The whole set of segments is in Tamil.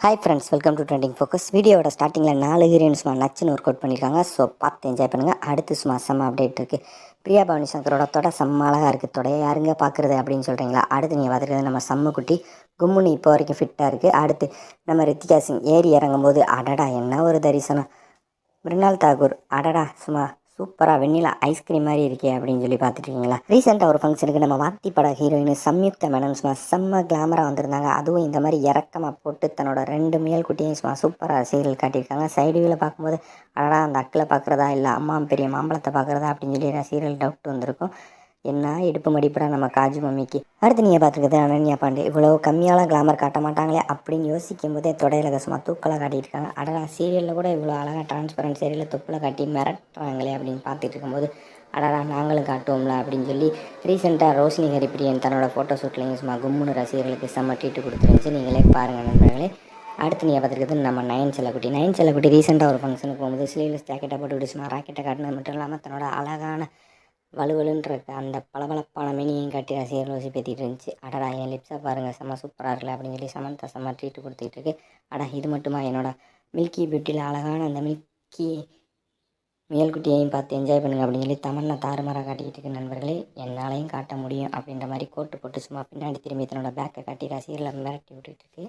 Hi friends welcome to trending focus வீடியோட ஸ்டார்டிங்கில் நாலு ஹீரோயின் சும்மா நச்சுன்னு ஒர்க் அவுட் பண்ணியிருக்காங்க ஸோ பார்த்து என்ஜாய் பண்ணுங்கள் அடுத்து சும்மா செம்ம அப்டேட் இருக்குது பிரியா பவானி சங்கரோட தொட செம்ம அழகாக இருக்குது தொடைய யாருங்க பார்க்குறது அப்படின்னு சொல்கிறீங்களா அடுத்து நீங்கள் பார்த்துருக்கிறது நம்ம செம்மக்குட்டி கும்முனி இப்போ வரைக்கும் ஃபிட்டாக இருக்குது அடுத்து நம்ம ரித்திகா சிங் ஏறி இறங்கும்போது அடடா என்ன ஒரு தரிசனம். மிருனால் தாகூர் அடடா சும்மா சூப்பராக வெண்ணிலா ஐஸ்கிரீம் மாதிரி இருக்கே அப்படின்னு சொல்லி பார்த்துருக்கீங்களா ரீசெண்டாக ஒரு ஃபங்க்ஷனுக்கு நம்ம வாத்தி பட ஹீரோயின் சம்யுக்த மேடம் சும்மா செம்ம கிளாமராக வந்திருந்தாங்க. அதுவும் இந்த மாதிரி இறக்கமாக போட்டு தன்னோட ரெண்டு மேல் குட்டியும் சும்மா சூப்பராக சீரியல் காட்டியிருக்காங்க. சைடு வியூவில் பார்க்கும்போது அடடா அந்த அக்கில் பார்க்குறதா இல்லை அம்மா பெரிய மாம்பழத்தை பார்க்குறதா அப்படின்னு சொல்லி சீரியல் டவுட் வந்திருக்கும். என்ன இடுப்பு மடிப்படா நம்ம காஜு மம்மிக்கு. அடுத்து நீங்கள் பார்த்துருக்குது அனன்யா பாண்டே. இவ்வளோ கம்மியாலாம் கிளாமர் காட்ட மாட்டாங்களே அப்படின்னு யோசிக்கும் போதே தொடையில சும்மா தூக்கலாக காட்டியிருக்காங்க அடடா சீரியலில் கூட இவ்வளோ அழகாக டிரான்ஸ்பரண்ட் சீரியலில் தொப்பில் காட்டி மிரட்டுறாங்களே அப்படின்னு பார்த்துட்டு இருக்கும்போது அடடா நாங்களும் காட்டுவோம்ல அப்படின்னு சொல்லி ரீசெண்டாக ரோஷினி ஹரிப்பிரியன் தன்னோட ஃபோட்டோ ஷூட்லேயும் சும்மா கும்முன்னு ரசிகர்களுக்கு செம்ம ட்ரீட்டு கொடுத்துருந்துச்சு நீங்களே பாருங்கள் நண்பர்களே. அடுத்து நீங்கள் பார்த்துருக்குது நம்ம நயன் செல்லக்குட்டி. நயன் செல்லக்குட்டி ரீசெண்டாக ஒரு ஃபங்க்ஷனுக்கு போகும்போது ஸ்லீவ்லெஸ் ஜாக்கெட்டை போட்டு சும்மா ராக்கெட்டை காட்டினது மட்டும் இல்லாமல் தன்னோட அழகான வலுவலுன்ற அந்த பளபளப்பான மினியும் காட்டி ரசிகர்கள் வசி பேத்திட்டு இருந்துச்சு. அடடா என் லிப்ஸாக பாருங்கள் செம்ம சூப்பராக இருக்கல அப்படின்னு சொல்லி சமந்தா செம்ம ட்ரீட் கொடுத்துட்டு இருக்கு. அடா இது மட்டுமா என்னோட மில்கி பியூட்டியில் அழகான அந்த மில்கி முயல்குட்டியையும் பார்த்து என்ஜாய் பண்ணுங்க அப்படின்னு சொல்லி தமன்னா தாறுமாறாக காட்டிக்கிட்டு இருக்கு நண்பர்களே. என்னாலையும் காட்ட முடியும் அப்படின்ற மாதிரி கோட்டு போட்டு சும்மா பின்னாடி திரும்பி தன்னோட பேக்கை காட்டி ரசிகர்களை மிரட்டி விட்டுட்டு இருக்கு.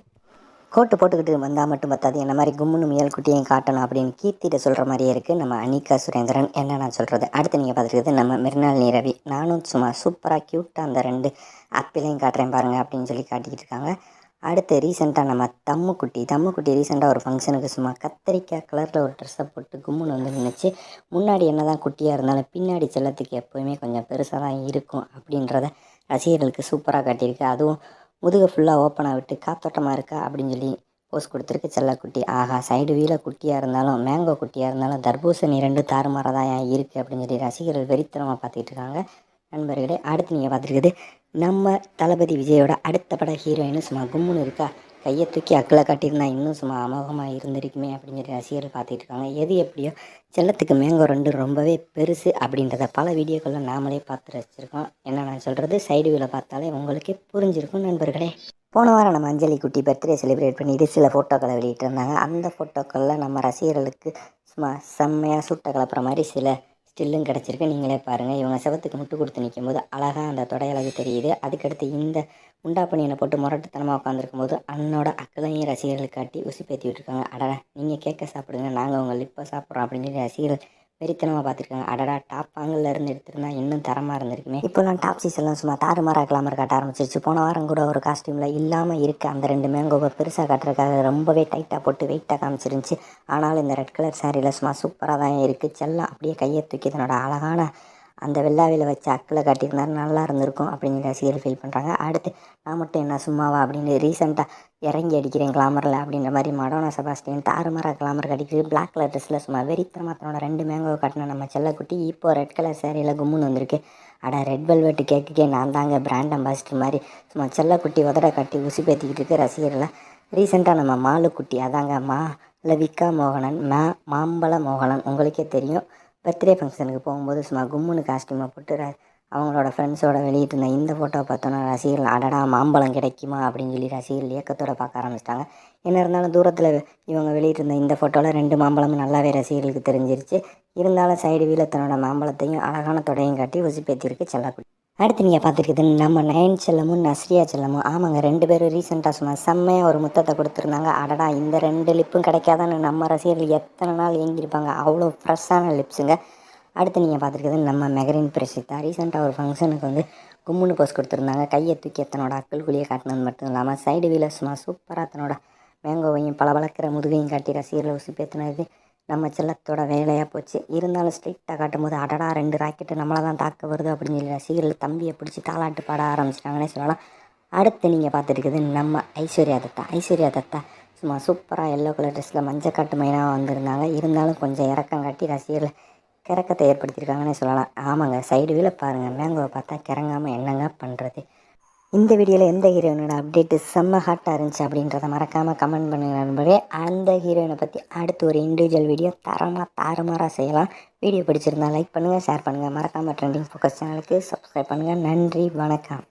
கோட்டு போட்டுக்கிட்டு வந்தால் மட்டும் பத்தாது. என்ன மாதிரி கும்முன்னு முயல் குட்டியையும் காட்டணும் அப்படின்னு கீர்த்திட்ட சொல்கிற மாதிரியே இருக்குது நம்ம அனிகா சுரேந்திரன் என்ன நான் சொல்கிறது அடுத்து நீங்கள் பார்த்துருக்குது நம்ம மிருனால் நீரவி நானும் சும்மா சூப்பராக க்யூட்டாக அந்த ரெண்டு ஆப்பிளையும் காட்டுறேன் பாருங்கள் அப்படின்னு சொல்லி காட்டிக்கிட்டு இருக்காங்க. அடுத்து ரீசெண்டாக நம்ம தம்முக்குட்டி தம்முக்குட்டி ரீசெண்டாக ஒரு ஃபங்க்ஷனுக்கு சும்மா கத்திரிக்காய் கலரில் ஒரு ட்ரெஸ்ஸை போட்டு கும்முன்னு வந்து நினச்சி முன்னாடி என்ன தான் குட்டியாக இருந்தாலும் பின்னாடி செல்லத்துக்கு எப்போயுமே கொஞ்சம் பெருசாக தான் இருக்கும் அப்படின்றத ரசிகர்களுக்கு சூப்பராக காட்டியிருக்கு. அதுவும் முதுகை ஃபுல்லாக ஓப்பனாக விட்டு காத்தோட்டமாக இருக்கா அப்படின்னு சொல்லி போஸ் கொடுத்துருக்கு செல்லக்குட்டி. ஆஹா சைடு வீல குட்டியாக இருந்தாலும் மேங்கோ குட்டியாக இருந்தாலும் தர்பூசணி ரெண்டு தாறுமாறதான் ஏன் இருக்குது அப்படின்னு சொல்லி ரசிகர்கள் வெறித்தனமாக பார்த்துட்டு இருக்காங்க. நண்பர்களே அடுத்து நீங்கள் பார்த்துருக்குது நம்ம தளபதி விஜயோட அடுத்த பட ஹீரோயின் சும்மா கும்முன்னு இருக்கா? கையை தூக்கி அக்கில் காட்டியிருந்தா இன்னும் சும்மா அமோகமாக இருந்திருக்குமே அப்படின்னு சொல்லி ரசிகர்கள் பார்த்துட்டு இருக்காங்க. எது எப்படியோ செல்லத்துக்கு மேங்கோ ரெண்டு ரொம்பவே பெருசு அப்படின்றத பல வீடியோக்களில் நாமளே பார்த்து ரசிச்சிருக்கோம். என்ன நான் சொல்கிறது சைடு வியூவில் பார்த்தாலே உங்களுக்கே புரிஞ்சிருக்கும் நண்பர்களே. போன வாரம் நம்ம அஞ்சலி குட்டி பர்த்டே செலிப்ரேட் பண்ணிட்டு சில ஃபோட்டோக்களை வெளியிட்டிருந்தாங்க. அந்த ஃபோட்டோக்களில் நம்ம ரசிகர்களுக்கு சும்மா செம்மையாக சூட்டை கலப்புற மாதிரி சில ஸ்டில்லும் கிடச்சிருக்கு. நீங்களே பாருங்கள் இவங்க செவத்துக்கு முட்டு கொடுத்து நிற்கும் போது அழகாக அந்த தொடையளவு தெரியுது. அதுக்கடுத்து இந்த உண்டா பணியனை போட்டு முரட்டுத்தனமாக உட்காந்துருக்கும் போது அண்ணனோட அக்களையும் ரசிகர்கள் காட்டி உசி பேத்தி விட்டுருக்காங்க அடடா நீங்கள் கேட்க சாப்பிடுங்க. நாங்கள் உங்கள் லிப்பை சாப்பிட்றோம் அப்படின்னு சொல்லி ரசிகர்கள் வெறித்தனமாக பார்த்துருக்காங்க. அடடா டாப் ஆங்கிளில் இருந்து எடுத்திருந்தா இன்னும் தரமாக இருந்திருக்குமே. இப்போலாம் டாப் சீசன்லாம் சும்மா தாறுமாறாக கிளாமர் காட்ட ஆரம்பிச்சிருச்சு. போன வாரம் கூட ஒரு காஸ்டியூமில் இல்லாமல் இருக்குது அந்த ரெண்டு மேங்கோவை பெருசாக காட்டுறதுக்காக ரொம்பவே டைட்டாக போட்டு வெயிட்டாக காமிச்சிருந்துச்சு. ஆனாலும் இந்த ரெட் கலர் சாரியில் சும்மா சூப்பராக தான் இருக்குது செல்லம் அப்படியே கையை தூக்கி தன்னோட அழகான அந்த வெள்ளாவில வச்சு அக்கில் காட்டியிருந்தாரு நல்லா இருந்திருக்கும் அப்படிங்கிற ரசிகர் ஃபீல் பண்ணுறாங்க அடுத்து நான் மட்டும் என்ன சும்மாவா அப்படின்னு ரீசெண்டாக இறங்கி அடிக்கிறேன் கிளாமரில் அப்படின்ற மாதிரி மடோனா செபாஸ்டியன் தாறுமாறாக கிளாமர் அடிக்கிறது பிளாக் கலர் ட்ரெஸ்ஸில் சும்மா வெறித்தரமாக தன்னோட ரெண்டு மேங்கோ காட்டின நம்ம செல்லக்குட்டி இப்போ ரெட் கலர் சேரீயில் கும்முன்னு வந்திருக்கு. அட ரெட் வெல்வெட்டு கேக்குக்கே நான் தாங்க பிராண்ட் அம்பாசிடர் மாதிரி சும்மா செல்லக்குட்டி உதட கட்டி உசி பேத்திக்கிட்டு இருக்க ரசிகர்களை ரீசெண்டாக நம்ம மாலுக்குட்டி அதாங்க மா லவிகா மோகனன் மா மாம்பழ மோகனன் உங்களுக்கே தெரியும். பர்த்டே ஃபங்க்ஷனுக்கு போகும்போது சும்மா கும்முன்னு காஸ்டியூமை போட்டு அவங்களோட ஃப்ரெண்ட்ஸோட வெளியிட்டு இருந்த இந்த ஃபோட்டோ பார்த்தோன்னா ரசிகர்கள் அடடா மாம்பழம் கிடைக்குமா? அப்படின்னு சொல்லி ரசிகர்கள் இயக்கத்தோட பார்க்க ஆரம்பிச்சிட்டாங்க. என்ன இருந்தாலும் தூரத்தில் இவங்க வெளியிட்டிருந்த இந்த ஃபோட்டோவில் ரெண்டு மாம்பழமும் நல்லாவே ரசிகர்களுக்கு தெரிஞ்சிருச்சு. இருந்தாலும் சைடு வீல தன்னோட மாம்பழத்தையும் அழகான தொடையும் காட்டி உசிப்பேத்திருக்கு செல்லக்கூடிய அடுத்து நீங்கள் பார்த்துருக்குது நம்ம நயன் செல்லமும் நஸ்ரியா செல்லமும். ஆமாங்க ரெண்டு பேரும் ரீசெண்டாக சும்மா செம்மையாக ஒரு முத்தத்தை கொடுத்துருந்தாங்க. அடடா இந்த ரெண்டு லிப்பும் கிடைக்காதான்னு நம்ம ரசிகர்கள் எத்தனை நாள் ஏங்கியிருப்பாங்க. அவ்வளோ ஃப்ரெஷ்ஷான லிப்ஸுங்க. அடுத்து நீங்கள் பார்த்துருக்குது நம்ம மெகரின் பிரசித்தா. ரீசெண்டாக ஒரு ஃபங்க்ஷனுக்கு வந்து கும்முன்னு போஸ் கொடுத்துருந்தாங்க. கையை தூக்கி எத்தனோட அக்கல் குழியை காட்டினது மட்டும் இல்லாமல் சைடு வீல சும்மா சூப்பராக தன்னோட மேங்கோவையும் பளபளக்கிற முதுகையும் காட்டி ரசிகர்களை உசுப்பேற்றினது நம்ம செல்லத்தோட வேலையாக போச்சு. இருந்தாலும் ஸ்ட்ரிக்டாக காட்டும் போது அடடா ரெண்டு ராக்கெட்டு நம்மளை தான் தாக்க வருது அப்படின்னு சொல்லி ரசிகர்கள் தம்பியை பிடிச்சி தாளாட்டு பாட ஆரம்பிச்சிட்டாங்கன்னே சொல்லலாம். அடுத்து நீங்கள் பார்த்துருக்குது நம்ம ஐஸ்வர்யா தத்தா. ஐஸ்வர்யா தத்தா சும்மா சூப்பராக எல்லோ கலர் ட்ரெஸ்ஸில் மஞ்சள் காட்டு மைனாக வந்திருந்தாங்க. இருந்தாலும் கொஞ்சம் இறக்கம் காட்டி ரசிகர்கள் கிறக்கத்தை ஏற்படுத்தியிருக்காங்கன்னே சொல்லலாம். ஆமாங்க சைடு வீல பாருங்கள் மேங்கோவை பார்த்தா கிறங்காமல் என்னங்க பண்ணுறது இந்த வீடியோவில் எந்த ஹீரோயினோட அப்டேட்டு செம்ம ஹாட்டாக இருந்துச்சு அப்படின்றத மறக்காமல் கமெண்ட் பண்ணுங்க நண்பரே அந்த ஹீரோயினை பற்றி அடுத்து ஒரு இண்டிவிஜுவல் வீடியோ தரமாக தாறுமாறாக செய்யலாம். வீடியோ பிடிச்சிருந்தா லைக் பண்ணுங்கள் ஷேர் பண்ணுங்கள் மறக்காமல் ட்ரெண்டிங் ஃபோக்கஸ் சேனலுக்கு சப்ஸ்கிரைப் பண்ணுங்கள் நன்றி வணக்கம்.